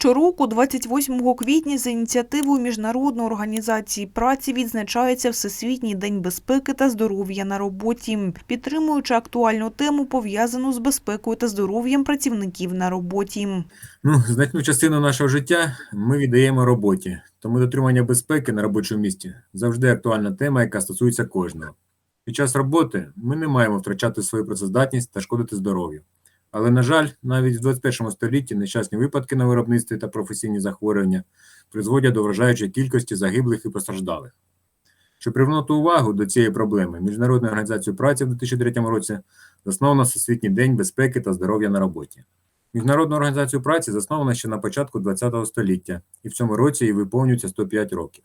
Щороку, 28 квітня, за ініціативою Міжнародної організації праці відзначається Всесвітній день безпеки та здоров'я на роботі, підтримуючи актуальну тему, пов'язану з безпекою та здоров'ям працівників на роботі. Ну, значну частину нашого життя ми віддаємо роботі, тому дотримання безпеки на робочому місці завжди актуальна тема, яка стосується кожного. Під час роботи ми не маємо втрачати свою працездатність та шкодити здоров'ю. Але, на жаль, навіть в 21 столітті нещасні випадки на виробництві та професійні захворювання призводять до вражаючої кількості загиблих і постраждалих. Щоб привернути увагу до цієї проблеми, Міжнародною організацією праці в 2003 році засновано Всесвітній день безпеки та здоров'я на роботі. Міжнародну організацію праці заснована ще на початку ХХ століття, і в цьому році їй виповнюється 105 років.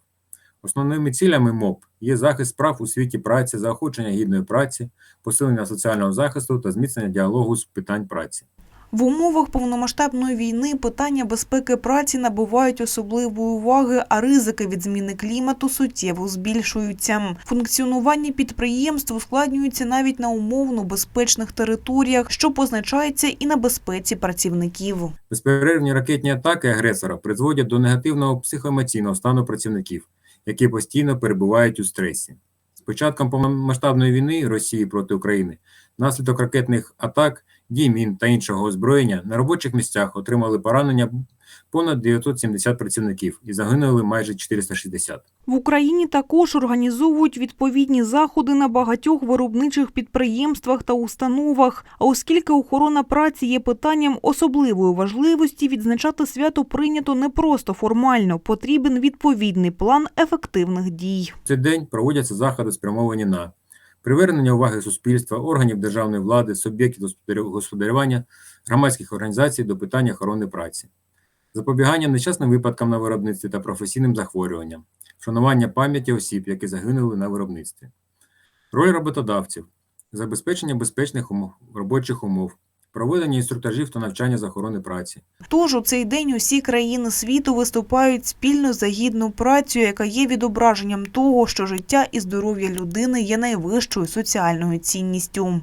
Основними цілями МОП є захист прав у світі праці, заохочення гідної праці, посилення соціального захисту та зміцнення діалогу з питань праці. В умовах повномасштабної війни питання безпеки праці набувають особливої уваги, а ризики від зміни клімату суттєво збільшуються. Функціонування підприємств ускладнюється навіть на умовно безпечних територіях, що позначається і на безпеці працівників. Безперервні ракетні атаки агресора призводять до негативного психоемоційного стану працівників, які постійно перебувають у стресі. З початком повномасштабної війни Росії проти України внаслідок ракетних атак, дій мін та іншого озброєння на робочих місцях отримали поранення понад 970 працівників і загинули майже 460. В Україні також організовують відповідні заходи на багатьох виробничих підприємствах та установах. А оскільки охорона праці є питанням особливої важливості, відзначати свято прийнято не просто формально, потрібен відповідний план ефективних дій. Цей день проводяться заходи, спрямовані на привернення уваги суспільства, органів державної влади, суб'єктів господарювання, громадських організацій до питання охорони праці, запобігання нещасним випадкам на виробництві та професійним захворюванням, вшанування пам'яті осіб, які загинули на виробництві, роль роботодавців, забезпечення безпечних умов, робочих умов, проведення інструктажів та навчання з охорони праці, Тож у цей день усі країни світу виступають спільно за гідну працю, яка є відображенням того, що життя і здоров'я людини є найвищою соціальною цінністю.